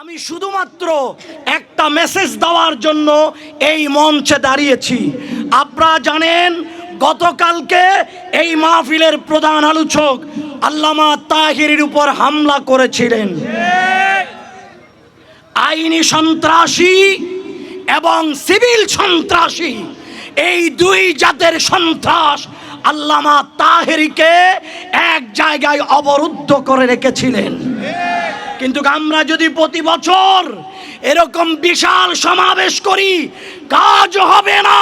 আমি শুধুমাত্র একটা মেসেজ দেওয়ার জন্য এই মঞ্চে দাঁড়িয়েছি। আপনারা জানেন, গতকালকে এই মাহফিলের প্রধান আলোচক আল্লামা তাহিরের উপর হামলা করেছিলেন। আইনি সন্ত্রাসী এবং সিভিল সন্ত্রাসী, এই দুই জাতের সন্ত্রাস আল্লামা তাহেরিকে এক জায়গায় অবরুদ্ধ করে রেখেছিলেন। কিন্তু আমরা যদি প্রতি বছর এরকম বিশাল সমাবেশ করি, কাজ হবে না।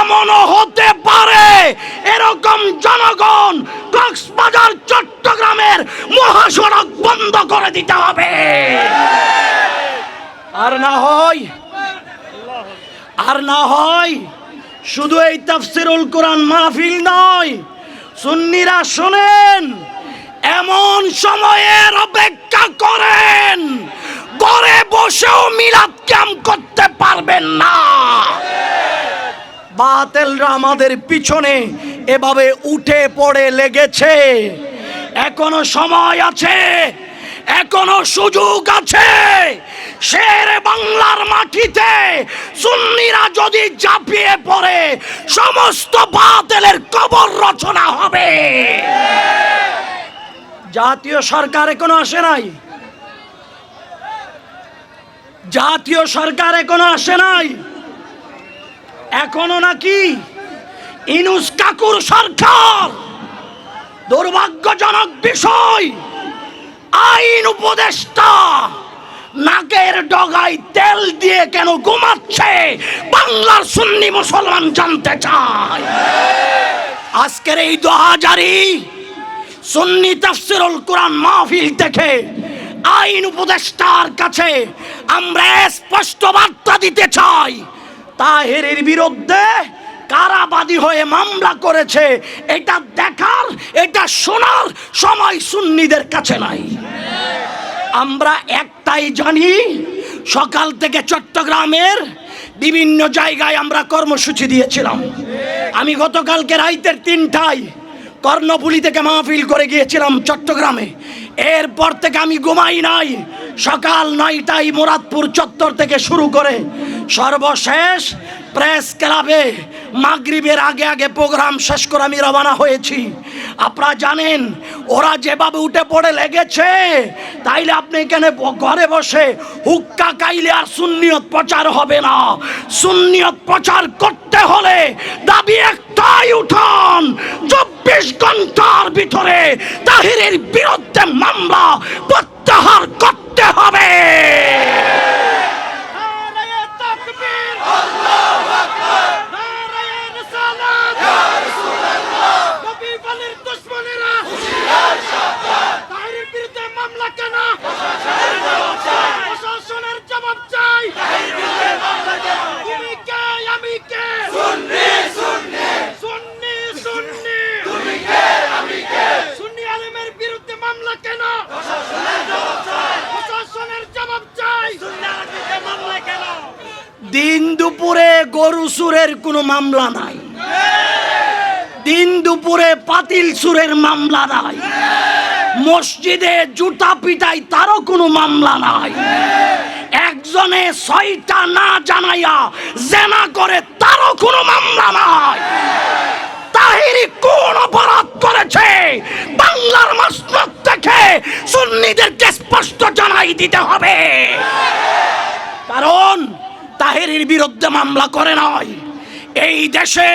এমনও হতে পারে এরকম জনগণ কক্সবাজার, চট্টগ্রামের মহাসড়ক বন্ধ করে দিতে হবে। আর না হয়, আর না হয়, শুধু এই তাফসিরুল কোরআন মাহফিল নয়, সুন্নিরা শোনেন এমন সময়ের অপেক্ষা করেন, ঘরে বসেও মিলাদ ক্যাম্প করতে পারবেন না। বাতেলরা আমাদের পিছনে এভাবে উঠে পড়ে লেগেছে। এখনও সময় আছে, এখনও সুযোগ আছে। শের বাংলার মাটিতে সুন্নিরা যদি ঝাঁপিয়ে পড়ে, সমস্ত বাতেলের কবর রচনা হবে। জাতীয় সরকার এখনও আসে নাই? জাতীয় সরকার এখনও আসে নাই? এখনও নাকি ইনুস কাকুর সরকার দুর্ভাগ্যজনক বিষয়, আইন উপদেষ্টা নাকের ডগায় তেল দিয়ে কেন ঘুমাচ্ছে? বাংলার সুন্নি মুসলমান জানতে চায়। আজকের এই দু হাজারই সুন্নি তাফসিরুল কোরআন মাহফিল থেকে আইন উপদেষ্টার কাছে আমরা স্পষ্ট বার্তা দিতে চাই। তাহেরের বিরুদ্ধে কারাবাদী হয়ে মামলা করেছে। এটা দেখার, এটা শোনার সময় সুন্নিদের কাছে নাই। আমরা একটাই জানি, সকাল থেকে চট্টগ্রামের বিভিন্ন জায়গায় আমরা কর্মসূচি দিয়েছিলাম। আমি গতকালকে রাইতের তিনটায় কর্ণপুলি থেকে মাহফিল করে গিয়েছিলাম চট্টগ্রামে। এরপর থেকে আমি ঘুমাই নাই। সকাল নয়টায় মুরাদপুর চত্বর থেকে শুরু করে সর্বশেষ প্রেস ক্লাবে মাগরিবের আগে আগে প্রোগ্রাম শেষ করে আমি রওনা হয়েছি। আপনারা জানেন, ওরা যেভাবে উঠে পড়ে লেগেছে, তাইলে আপনি এখানে ঘরে বসে হুক্কা কাইলে আর সুন্নিয়ত প্রচার হবে না। সুন্নিয়ত প্রচার করতে হলে দাবি একটাই উঠান। চব্বিশ ঘণ্টার ভিতরে তাহিরের বিরুদ্ধে মামলা প্রত্যাহার করতে হবে নারায়ে তাকবীর আল্লাহু আকবার নারায়ে রিসালাত ইয়া রাসূলুল্লাহ নবী বলের দুশমনেরা হুশিয়ার সাবধান তাহিরের বিরুদ্ধে মামলা কেন প্রশাসনের জবাব চাই প্রশাসনের জবাব চাই তাহিরের বিরুদ্ধে মামলা কেন তুমি কে আমি কে সুন্নি সুন্নি সুন্নি সুন্নি তুমি কে আমি কে সুন্নি আলেমের বিরুদ্ধে মামলা কেন প্রশাসনের জবাব চাই প্রশাসনের জবাব চাই সুন্নি আলেমের বিরুদ্ধে মামলা কেন দিন দুপুরে গরু সুরের কোনো মামলা নাই। দিন দুপুরে পাতিল সুরের মামলা নাই। মসজিদে জুতা পিটাই তারও কোনো মামলা নাই। একজনে ছয়টা না জানাইয়া জেনা করে তারও কোনো মামলা নাই। তাহিরি কোন অপরাধ করেছে? বাংলার মসনদ থেকে সুন্নিদেরকে স্পষ্ট জানাই দিতে হবে। কারণ তাহেরির বিরুদ্ধে মামলা করে নয় এই দেশে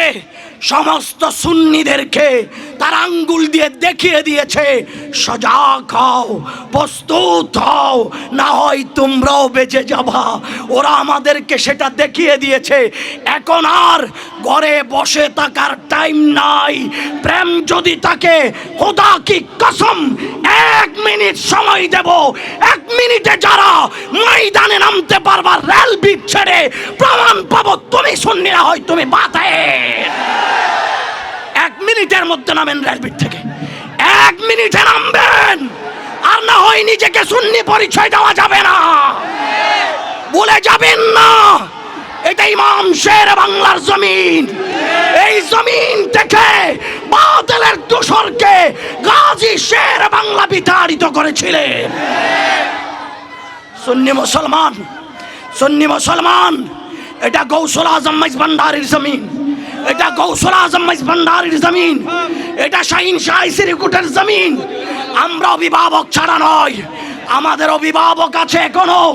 সমস্ত সুন্নিদেরকে তার আঙ্গুল দিয়ে দেখিয়ে দিয়েছে, সজাগ হও, প্রস্তুত হও, না হয় তোমরাও বেঁচে যাবা। ওরা আমাদেরকে সেটা দেখিয়ে দিয়েছে। এখন আর ঘরে বসে থাকার টাইম নাই। প্রেম যদি তাকে খোদা কি কসম, এক মিনিট সময় দেব। এক মিনিটে যারা ময়দানে নামতে পারবা, রেল বিট ছেড়ে প্রমাণ পাবো। তুমি শুননিরা হয়, তুমি বাতে এক মিনিটের মধ্যে নামেন রেল থেকে। এক মিনিটে নামবেন। আর না হয় নিজেকে সুন্নি পরিচয় দেওয়া যাবে না। বলে যাবেন না। এটা ইমাম শের বাংলার জমিন। এই জমিন থেকে বাতিলের দোসরকে গাজী শের বাংলা বিতাড়িত করেছিলেন। সুন্নি মুসলমান সুন্নি মুসলমান, এটা গৌসল আজম ভান্ডারির জমিন। এটা গৌসল আজম ভান্ডারির জমিন। এটা শাহিন শাহ সিরিকুটের জমিন। আমরা অভিভাবক ছাড়া নয়। আমাদের অভিভাবক আছে এখনও।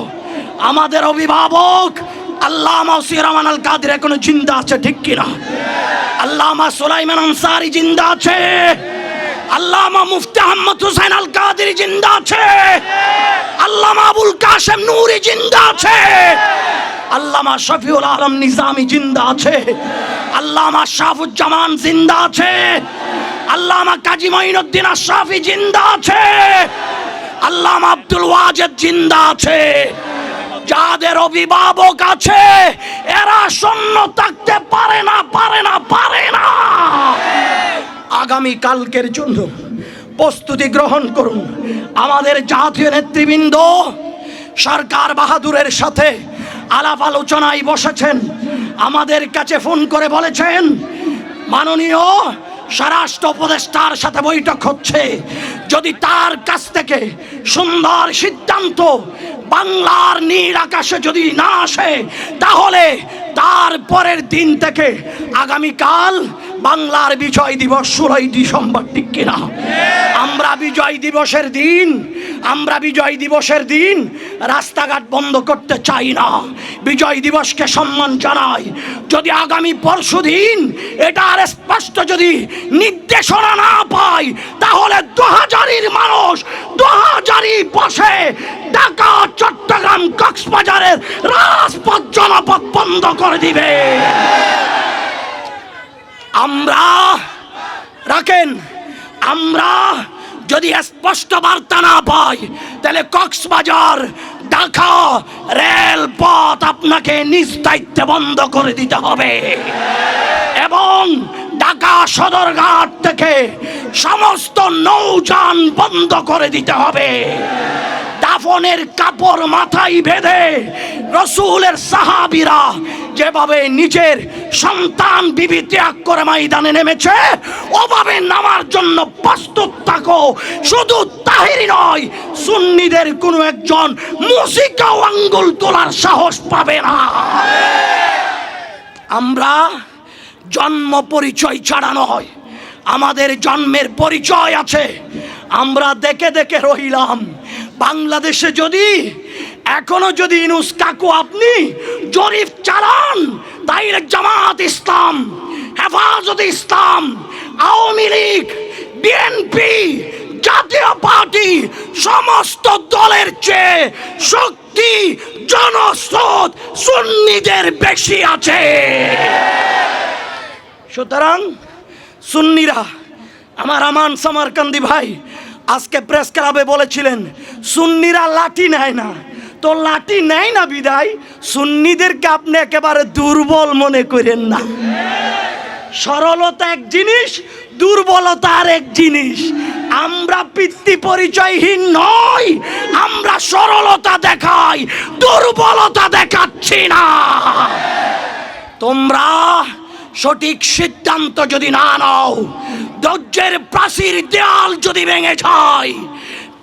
আমাদের অভিভাবক আল্লামা ওসি রহমান আল কাদের এখনও জিন্দা আছে, ঠিক কিনা? আল্লামা সুলাইমান আনসারি জিন্দা আছে। আল্লামা মুফতি আহমদ হুসাইন আল কাদের জিন্দা আছে। আল্লামা আবুল কাশেম নূরি জিন্দা আছে। আল্লামা শফিউল আলম নিজামি জিন্দা আছে। আল্লামা শাহুজ্জামান জিন্দা আছে। আল্লামা কাজী মঈনুদ্দিন আশরাফি জিন্দা আছে। আল্লামা আব্দুল ওয়াজেদ জিন্দা আছে। যাদের অভিভাবক আছে, এরা শূন্য থাকতে পারে না পারে না পারে না। আগামী কালকের জন্য প্রস্তুতি গ্রহণ করুন। আমাদের জাতীয় নেতৃবৃন্দ সরকার বাহাদুরের সাথে আলাপ আলোচনায় বসেছেন। আমাদের কাছে ফোন করে বলেছেন, মাননীয় স্বরাষ্ট্র উপদেষ্টার সাথে বৈঠক হচ্ছে। যদি তার কাছ থেকে সুন্দর সিদ্ধান্ত বাংলার নীল আকাশে যদি না আসে, তাহলে তার পরের দিন থেকে আগামীকাল বাংলার বিজয় দিবস ষোলোই ডিসেম্বর, ঠিক কিনা? আমরা বিজয় দিবসের দিন, আমরা বিজয় দিবসের দিন রাস্তাঘাট বন্ধ করতে চাই না। বিজয় দিবসকে সম্মান জানাই। যদি আগামী পরশু দিন এটার স্পষ্ট যদি নির্দেশনা না পাই, তাহলে দু হাজারির মানুষ দু হাজারি বসে ঢাকা, চট্টগ্রাম, কক্সবাজারের রাজপথ জনপথ বন্ধ করে দিবে। আমরা রাখেন, আমরা যদি স্পষ্ট বার্তা না পাই, তাহলে কক্সবাজার, ঢাকা রেলপথ আপনাকে নিজ দায়িত্বে বন্ধ করে দিতে হবে। এবং ঢাকা সদরঘাট থেকে সমস্ত নৌযান বন্ধ করে দিতে হবে। দাফনের কাপড় মাথায় বেঁধে রসুলের সাহাবিরা যেভাবে নিজের সন্তান বিবি ত্যাগ করে ময়দানে নেমেছে, ওভাবে নামার জন্য প্রস্তুত থাকো। শুধু তাহিরি নয়, সুন্নিদের কোনো একজন মুসিকাও আঙ্গুল তোলার সাহস পাবে না। আমরা জন্ম পরিচয় ছাড়া নয়, আমাদের জন্মের পরিচয় আছে। আমরা দেখে দেখে রহিলাম। বাংলাদেশে যদি এখনও যদি ইনুস কাকু আপনি জরিফ চালান, তাইলে জামাত ইসলাম, হেফাজত ইসলাম, আওয়ামী লীগ বিএনপি জাতীয় পার্টি, সমস্ত দলের চেয়ে শক্তি, জনস্রোত সুন্নিদের বেশি আছে। সুতরাং সুন্নিরা, আমার আমান সামারকান্দি ভাই, আজকে প্রেস ক্লাবে বলেছিলেন, সুন্নিরা লাঠি নেয় না। তো লাঠি নেয় না বিদায়। সুন্নিদেরকে আপনি একেবারে দুর্বল মনে করেন না। সরলতা এক জিনিস, দুর্বলতা আর এক জিনিস। আমরা পিতৃ পরিচয়হীন নই, আমরা সরলতা দেখাই, দুর্বলতা দেখাচ্ছি না। তোমরা সঠিক সিদ্ধান্ত যদি না নাও, ধৈর্যের প্রাচীর দেয়াল যদি ভেঙে যায়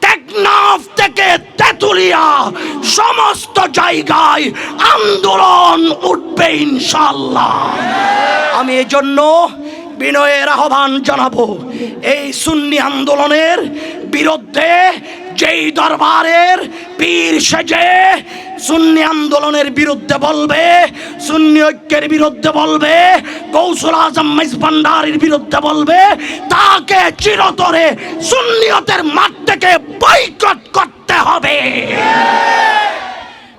টেকনাফ থেকে তেতুলিয়া সমস্ত জায়গায় আন্দোলন উঠবে ইনশাল্লাহ আমি এজন্য বিনয়ের আহ্বান জানাব, এই সুন্নি আন্দোলনের বিরুদ্ধে যেই দরবারের পীর সেজে সুন্নি আন্দোলনের বিরুদ্ধে বলবে, সুন্নি ঐক্যের বিরুদ্ধে বলবে কৌশল আজম ভান্ডারির বিরুদ্ধে বলবে, তাকে চিরতরে সুন্নিয়তের মাঠ থেকে বয়কট করতে হবে।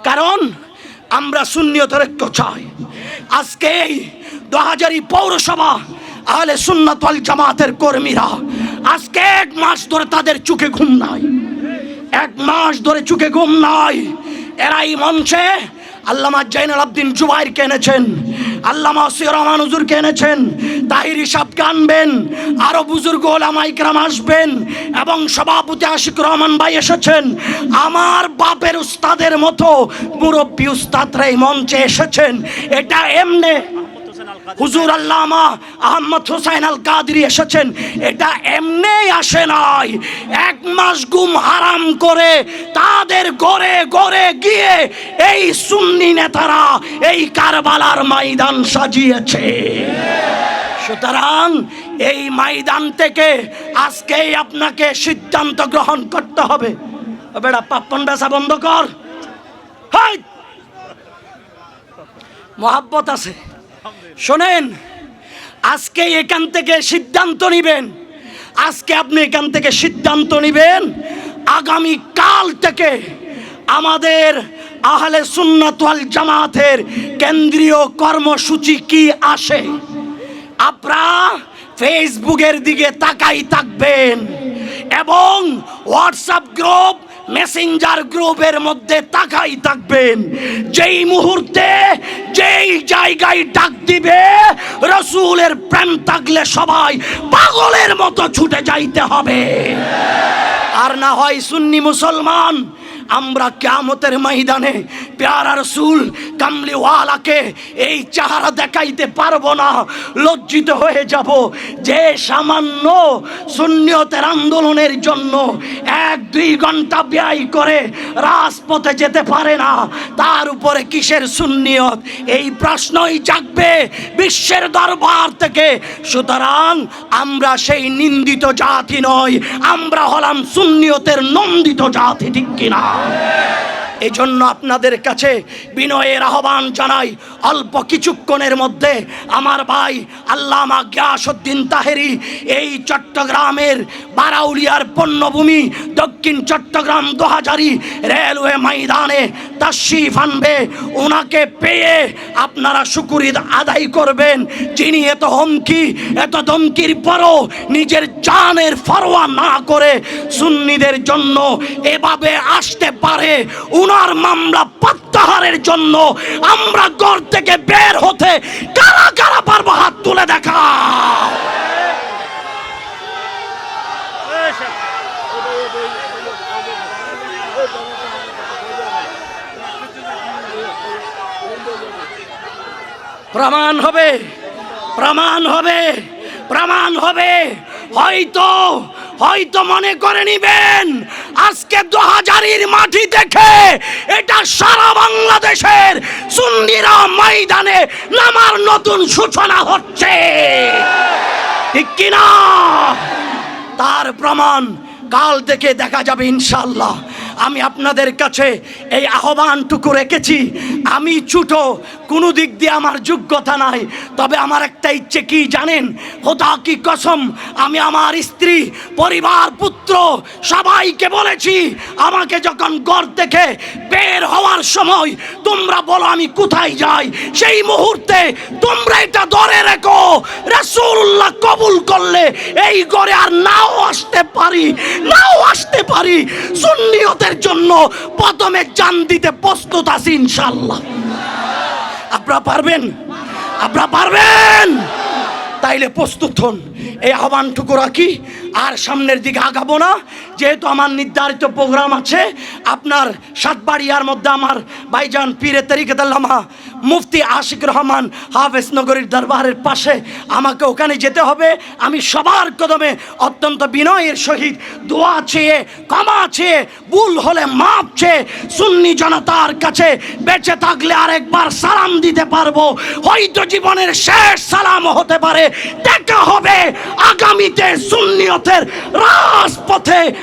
কারণ আমরা সুন্নিয়তের ঐক্য চাই। আজকে এই দু হাজারি পৌরসভা, আহলে সুন্নাত ওয়াল জামাতের কর্মীরা আজকে এক মাস ধরে তাদের চোখে ঘুম নাই। এক মাস ধরে চোখে ঘুম নাই। এরা এই মঞ্চে আল্লামা জাইনাল আব্দিন জুবাইরকে এনেছেন। আল্লামা ওসির রহমান হুজুরকে এনেছেন? তাহির হিসাবকে আনবেন, আরও বুজুর্গ ওলামা ইকরাম আসবেন, এবং সভাপতি আশিক রহমান ভাই এসেছেন। আমার বাপের উস্তাদের মতো মুরব্বী উস্তাদরা এই মঞ্চে এসেছেন। এটা এমনে হুজুর আল্লামা আহমদ হোসাইন আল কাদরি এসেছেন। এটা এমনি আসে নাই। এক মাস গুম হারাম করে তাদের গড়ে গড়ে গিয়ে এই সুন্নি নেতারা এই কারবালার ময়দান সাজিয়েছে। সুতরাং এই ময়দান থেকে আজকেই আপনাকে সিদ্ধান্ত গ্রহণ করতে হবে। ও বেটা পাপ্পন বেচা বন্ধ কর। মহাব্বত আছে। শোনেন, আজকে এখান থেকে সিদ্ধান্ত নিবেন। আজকে আপনি এখান থেকে সিদ্ধান্ত নিবেন, আগামী কাল থেকে আমাদের আহলে সুন্নাত ওয়াল জামাতের কেন্দ্রীয় কর্মসূচি কি আসে? আপনারা ফেসবুকের দিকে তাকাই থাকবেন এবং হোয়াটসঅ্যাপ গ্রুপ মেসেঞ্জার গ্রুপের মধ্যে তাকাই থাকবেন। যেই মুহূর্তে, যেই জায়গায় ডাক দিবে, রসুলের প্রেম থাকলে সবাই পাগলের মতো ছুটে যাইতে হবে। আর না হয় সুন্নি মুসলমান আমরা কেমতের ময়দানে প্যারা রসুল কামলিওয়ালাকে এই চেহারা দেখাইতে পারব না। লজ্জিত হয়ে যাব যে সামান্য শূন্যতের আন্দোলনের জন্য এক দুই ঘণ্টা ব্যয় করে রাজপথে যেতে পারে না। তার উপরে কিসের শূন্যত এই প্রশ্নই জাগবে বিশ্বের দরবার থেকে। সুতরাং আমরা সেই নিন্দিত জাতি নয় আমরা হলাম শূন্যতের নন্দিত জাতি, ঠিক কিনা? Amen. এই জন্য আপনাদের কাছে বিনয়ের আহ্বান জানাই, অল্প কিছুক্ষণের মধ্যে আমার ভাই আল্লামা গিয়াসুদ্দিন তাহেরি এই চট্টগ্রামের বারাউলিয়ার পণ্যভূমি দক্ষিণ চট্টগ্রাম দোহাজারি রেলওয়ে ময়দানে তাশিফ আনবে। ওনাকে পেয়ে আপনারা শুকুরিদ আদায় করবেন। যিনি এত হুমকি, এত ধমকির পরও নিজের জানের ফরোয়া না করে সুন্নিদের জন্য এভাবে আসতে পারে উনার মামলা প্রত্যাহারের জন্য আমরা ঘর থেকে বের হতে কারা কারা পারব হাত তুলে দেখা প্রমাণ হবে প্রমাণ হবে প্রমাণ হবে। হয়তো হয়তো মনে করে নিবেন আজকে দু হাজারির মাটি দেখে এটা সারা বাংলাদেশের সুন্দিরা ময়দানে নামার নতুন সূচনা হচ্ছে। ঠিক তার প্রমাণ কাল থেকে দেখা যাবে ইনশাল্লাহ আমি আপনাদের কাছে এই আহ্বানটুকু রেখেছি। আমি ছুটো, কোনো দিক দিয়ে আমার যোগ্যতা নাই। তবে আমার একটা ইচ্ছে কি জানেন? খোদা কি কসম, আমি আমার স্ত্রী, পরিবার, পুত্র সবাইকে বলেছি, আমাকে যখন গড় থেকে বের হওয়ার সময়, তোমরা বলো আমি কোথায় যাই? সেই মুহূর্তে তোমরা এটা ধরে রেখো। রাসূলুল্লাহ কবুল করলে এই গড়ে আর নাও আসতে পারি, নাও আসতে পারি। সুন্নিয়তের জন্য প্রথমে জান দিতে প্রস্তুত আছি ইনশাল্লাহ আপনারা পারবেন? আপনারা পারবেন? তাইলে প্রস্তুত হন। এই আহ্বানটুকু রাখি, আর সামনের দিকে আগাবো না। যেহেতু আমার নির্ধারিত প্রোগ্রাম আছে, আপনার সাতবাড়িয়ার মধ্যে আমার ভাইজান পীরে তরিকতাল্লামা মুফতি আশিক রহমান হাফেজ নগরীর দরবারের পাশে আমাকে ওখানে যেতে হবে। আমি সবার কদমে অত্যন্ত বিনয়ের সহিত দোয়া চেয়ে, ক্ষমা চেয়ে, ভুল হলে মাপ চেয়ে সুন্নি জনতার কাছে বেঁচে থাকলে আরেকবার সালাম দিতে পারব। হয়তো জীবনের শেষ সালাম হতে পারে। দেখা হবে আগামীতে সুন্নিয়তের রাজপথে